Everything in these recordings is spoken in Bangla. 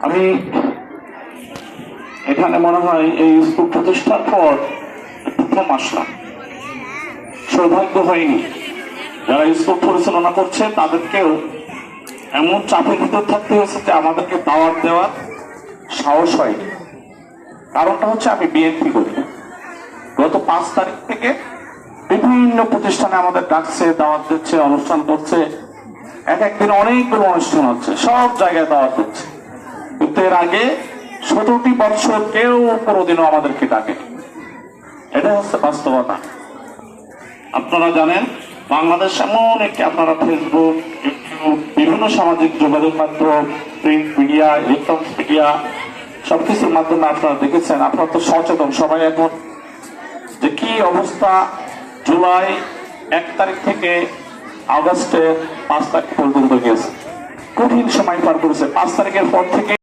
আমি এখানে মনে হয় এই স্কুল প্রতিষ্ঠার পর প্রথম আসলাম। সৌভাগ্য হয়নি। যারা স্কুল পরিচালনা করছে, তাদেরকেও এমন চাপের ভিতর থাকতে হয়েছে যে আমাদেরকে দাওয়াত দেওয়ার সাহস হয়নি। কারণটা হচ্ছে আমি বিএনপি করি। গত পাঁচ তারিখ থেকে বিভিন্ন প্রতিষ্ঠানে আমাদের ডাকছে, দাওয়াত দিচ্ছে, অনুষ্ঠান করছে। এক একদিন অনেকগুলো অনুষ্ঠান হচ্ছে, সব জায়গায় দাওয়াত দিচ্ছে কিন্তু এর আগে সতেরোটি বছর কেউ কোনোদিনও আমাদেরকে ডাকে এটা হচ্ছে বাস্তবতা। আপনারা জানেন, বাংলাদেশ এমন একটি, আপনারা ফেসবুক ইউটিউব বিভিন্ন সামাজিক যোগাযোগ মাধ্যম প্রিন্ট মিডিয়া ইলেকট্রনিক্স মিডিয়া সবকিছুর মাধ্যমে আপনারা দেখেছেন, আপনারা তো সচেতন, সবাই এখন যে কি অবস্থা জুলাই এক তারিখ থেকে আগস্টের পাঁচ তারিখ পর্যন্ত গেছে কঠিন সময় পার করেছে। পাঁচ তারিখের পর থেকে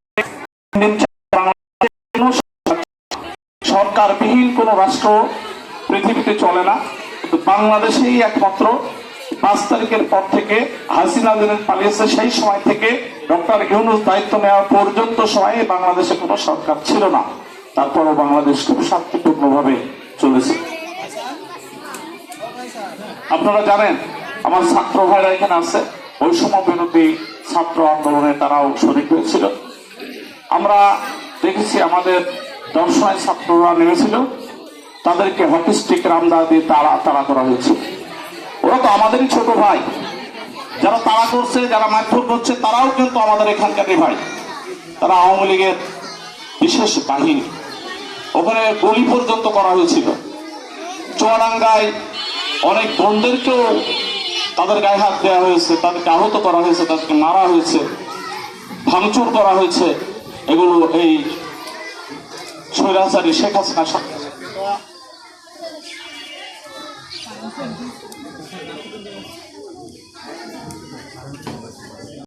সরকারবিহীন কোনো রাষ্ট্র পৃথিবীতে চলে না। বাংলাদেশেই একমাত্র পাঁচ তারিখের পর থেকে হাসিনা দিনের পালিয়েছে, সেই সময় থেকে ডক্টর ইউনুস দায়িত্ব নেওয়া পর্যন্ত সময়ে বাংলাদেশে কোনো সরকার ছিল না। তারপরও বাংলাদেশ খুব শান্তিপূর্ণভাবে চলেছে। আপনারা জানেন আমার ছাত্র ভাইরা এখানে আছে। বৈষম্য বিরোধী ছাত্র আন্দোলনে তারাও শরীর হয়েছিল। আমরা দেখেছি আমাদের দর্শনায় ছাত্ররা নেমেছিল। তাদেরকে হকি স্টিক রামদা দিয়ে তাড়া তাড়া করা হয়েছে। ওরা তো আমাদেরই ছোট ভাই। যারা তাড়া করছে, যারা মারধর করছে, তারাও কিন্তু আমাদের এখানকারই ভাই। তারা আওয়ামী লীগের বিশেষ বাহিনী। ওখানে গলি পর্যন্ত করা হয়েছিল। চুয়াডাঙ্গায় অনেক বোনদেরকেও তাদের গায়ে হাত দেওয়া হয়েছে, তাদেরকে আহত করা হয়েছে, তাদেরকে মারা হয়েছে, ভাঙচুর করা হয়েছে। এগুলো এই স্বৈরাচারী শেখ হাসিনা সরকার।